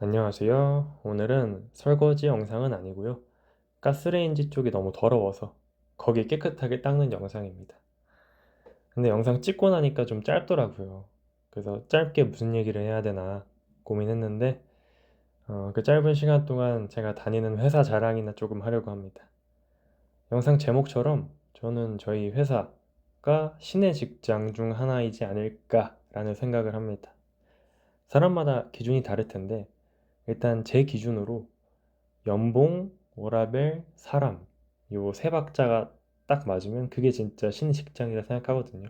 안녕하세요. 오늘은 설거지 영상은 아니고요. 가스레인지 쪽이 너무 더러워서 거기 깨끗하게 닦는 영상입니다. 근데 영상 찍고 나니까 좀 짧더라고요. 그래서 짧게 무슨 얘기를 해야 되나 고민했는데 어, 그 짧은 시간 동안 제가 다니는 회사 자랑이나 조금 하려고 합니다. 영상 제목처럼 저는 저희 회사가 신의 직장 중 하나이지 않을까라는 생각을 합니다. 사람마다 기준이 다를 텐데 일단 제 기준으로 연봉, 워라밸, 사람 요 세 박자가 딱 맞으면 그게 진짜 신식장이라 생각하거든요.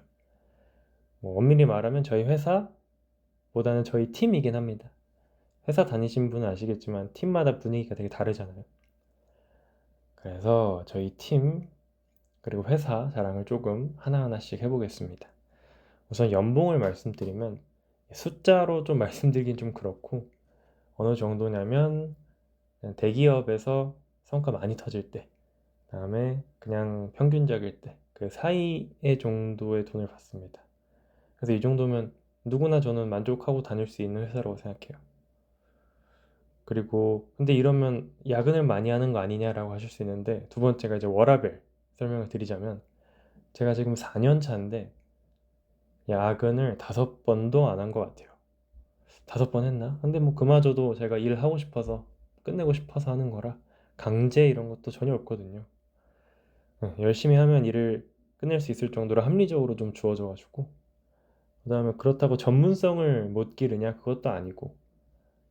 뭐 엄밀히 말하면 저희 회사보다는 저희 팀이긴 합니다. 회사 다니신 분은 아시겠지만 팀마다 분위기가 되게 다르잖아요. 그래서 저희 팀 그리고 회사 자랑을 조금 하나하나씩 해보겠습니다. 우선 연봉을 말씀드리면 숫자로 좀 말씀드리긴 좀 그렇고 어느 정도냐면 대기업에서 성과 많이 터질 때, 그다음에 그냥 평균적일 때, 그 사이의 정도의 돈을 받습니다. 그래서 이 정도면 누구나 저는 만족하고 다닐 수 있는 회사라고 생각해요. 그리고 근데 이러면 야근을 많이 하는 거 아니냐라고 하실 수 있는데 두 번째가 이제 워라밸 설명을 드리자면 제가 지금 4년 차인데 야근을 다섯 번도 안 한 것 같아요. 다섯 번 했나? 근데 뭐 그마저도 제가 일을 하고 싶어서 끝내고 싶어서 하는 거라 강제 이런 것도 전혀 없거든요. 네, 열심히 하면 일을 끝낼 수 있을 정도로 합리적으로 좀 주어져가지고 그 다음에 그렇다고 전문성을 못 기르냐? 그것도 아니고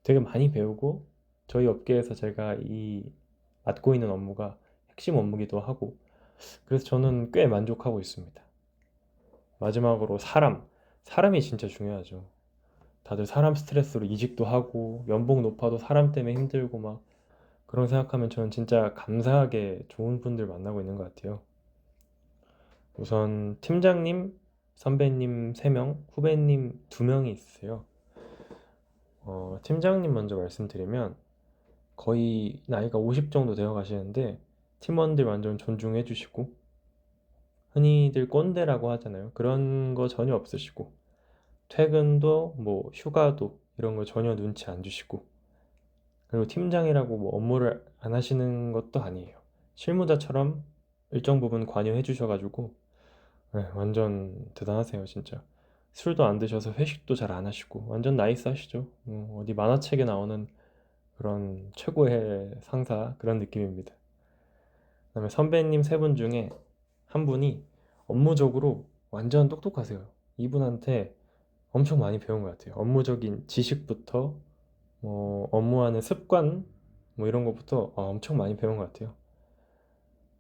되게 많이 배우고 저희 업계에서 제가 이 맡고 있는 업무가 핵심 업무기도 하고 그래서 저는 꽤 만족하고 있습니다. 마지막으로 사람. 사람이 진짜 중요하죠. 다들 사람 스트레스로 이직도 하고 연봉 높아도 사람 때문에 힘들고 막 그런 생각하면 저는 진짜 감사하게 좋은 분들 만나고 있는 것 같아요. 우선 팀장님, 선배님 3명, 후배님 2명이 있으세요. 어, 팀장님 먼저 말씀드리면 거의 나이가 50 정도 되어 가시는데 팀원들 완전 존중해 주시고 흔히들 꼰대라고 하잖아요. 그런 거 전혀 없으시고 퇴근도 뭐 휴가도 이런 거 전혀 눈치 안 주시고 그리고 팀장이라고 뭐 업무를 안 하시는 것도 아니에요. 실무자처럼 일정 부분 관여해 주셔가지고 네, 완전 대단하세요 진짜. 술도 안 드셔서 회식도 잘 안 하시고 완전 나이스 하시죠. 어, 어디 만화책에 나오는 그런 최고의 상사 그런 느낌입니다. 그다음에 선배님 세 분 중에 한 분이 업무적으로 완전 똑똑하세요. 이분한테 엄청 많이 배운 것 같아요. 업무적인 지식부터 뭐 업무하는 습관 뭐 이런 것부터 아, 엄청 많이 배운 것 같아요.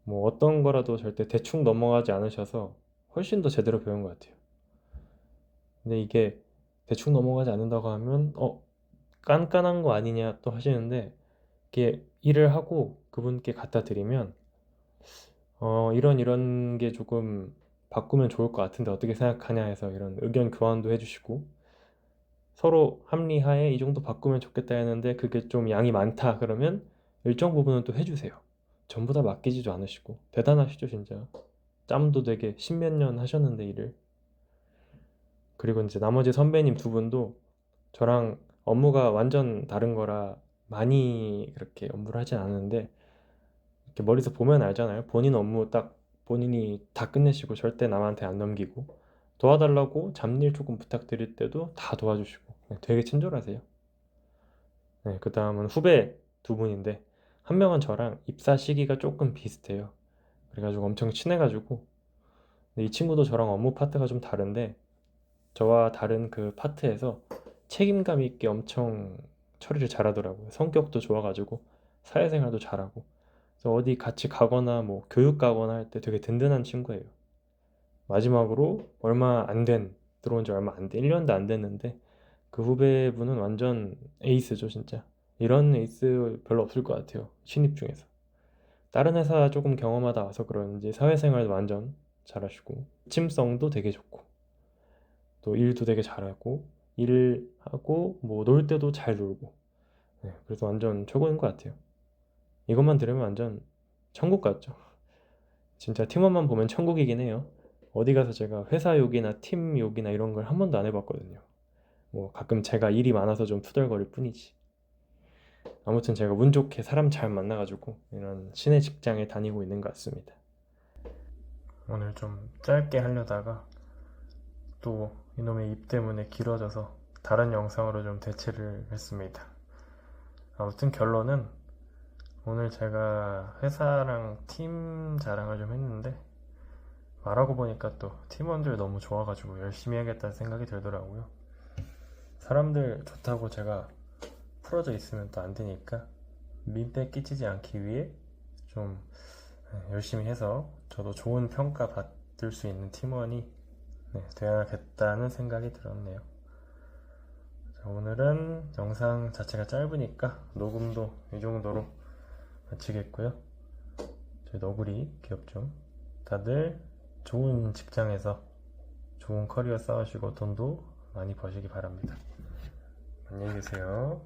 뭐 어떤 거라도 절대 대충 넘어가지 않으셔서 훨씬 더 제대로 배운 것 같아요. 근데 이게 대충 넘어가지 않는다고 하면 어 깐깐한 거 아니냐 또 하시는데 이게 일을 하고 그분께 갖다 드리면 어 이런 이런 게 조금 바꾸면 좋을 것 같은데 어떻게 생각하냐 해서 이런 의견 교환도 해주시고 서로 합리하에 이 정도 바꾸면 좋겠다 했는데 그게 좀 양이 많다 그러면 일정 부분은 또 해주세요. 전부 다 맡기지도 않으시고 대단하시죠 진짜. 짬도 되게 십몇 년 하셨는데 일을. 그리고 이제 나머지 선배님 두 분도 저랑 업무가 완전 다른 거라 많이 그렇게 업무를 하진 않았는데 이렇게 머리에서 보면 알잖아요. 본인 업무 딱 본인이 다 끝내시고 절대 남한테 안 넘기고 도와달라고 잡일 조금 부탁드릴 때도 다 도와주시고 네, 되게 친절하세요. 네, 그 다음은 후배 두 분인데 한 명은 저랑 입사 시기가 조금 비슷해요. 그래가지고 엄청 친해가지고 이 친구도 저랑 업무 파트가 좀 다른데 저와 다른 그 파트에서 책임감 있게 엄청 처리를 잘하더라고요. 성격도 좋아가지고 사회생활도 잘하고 그래서 어디 같이 가거나 뭐 교육 가거나 할 때 되게 든든한 친구예요. 마지막으로 얼마 안 된, 들어온 지 얼마 안 돼, 1년도 안 됐는데 그 후배분은 완전 에이스죠, 진짜. 이런 에이스 별로 없을 것 같아요. 신입 중에서. 다른 회사 조금 경험하다 와서 그런지 사회생활도 완전 잘하시고, 침성도 되게 좋고, 또 일도 되게 잘하고, 일을 하고, 뭐 놀 때도 잘 놀고, 네, 그래서 완전 최고인 것 같아요. 이것만 들으면 완전 천국 같죠. 진짜 팀원만 보면 천국이긴 해요. 어디 가서 제가 회사 욕이나 팀 욕이나 이런 걸 한 번도 안 해봤거든요. 뭐 가끔 제가 일이 많아서 좀 투덜거릴 뿐이지. 아무튼 제가 운 좋게 사람 잘 만나가지고 이런 신의 직장에 다니고 있는 것 같습니다. 오늘 좀 짧게 하려다가 또 이놈의 입 때문에 길어져서 다른 영상으로 좀 대체를 했습니다. 아무튼 결론은 오늘 제가 회사랑 팀 자랑을 좀 했는데 말하고 보니까 또 팀원들 너무 좋아가지고 열심히 해야겠다는 생각이 들더라고요. 사람들 좋다고 제가 풀어져 있으면 또 안 되니까 민폐 끼치지 않기 위해 좀 열심히 해서 저도 좋은 평가 받을 수 있는 팀원이 네, 되어야겠다는 생각이 들었네요. 자, 오늘은 영상 자체가 짧으니까 녹음도 이 정도로 마치겠고요. 저희 너구리 귀엽죠? 다들 좋은 직장에서 좋은 커리어 쌓으시고 돈도 많이 버시기 바랍니다. 안녕히 계세요.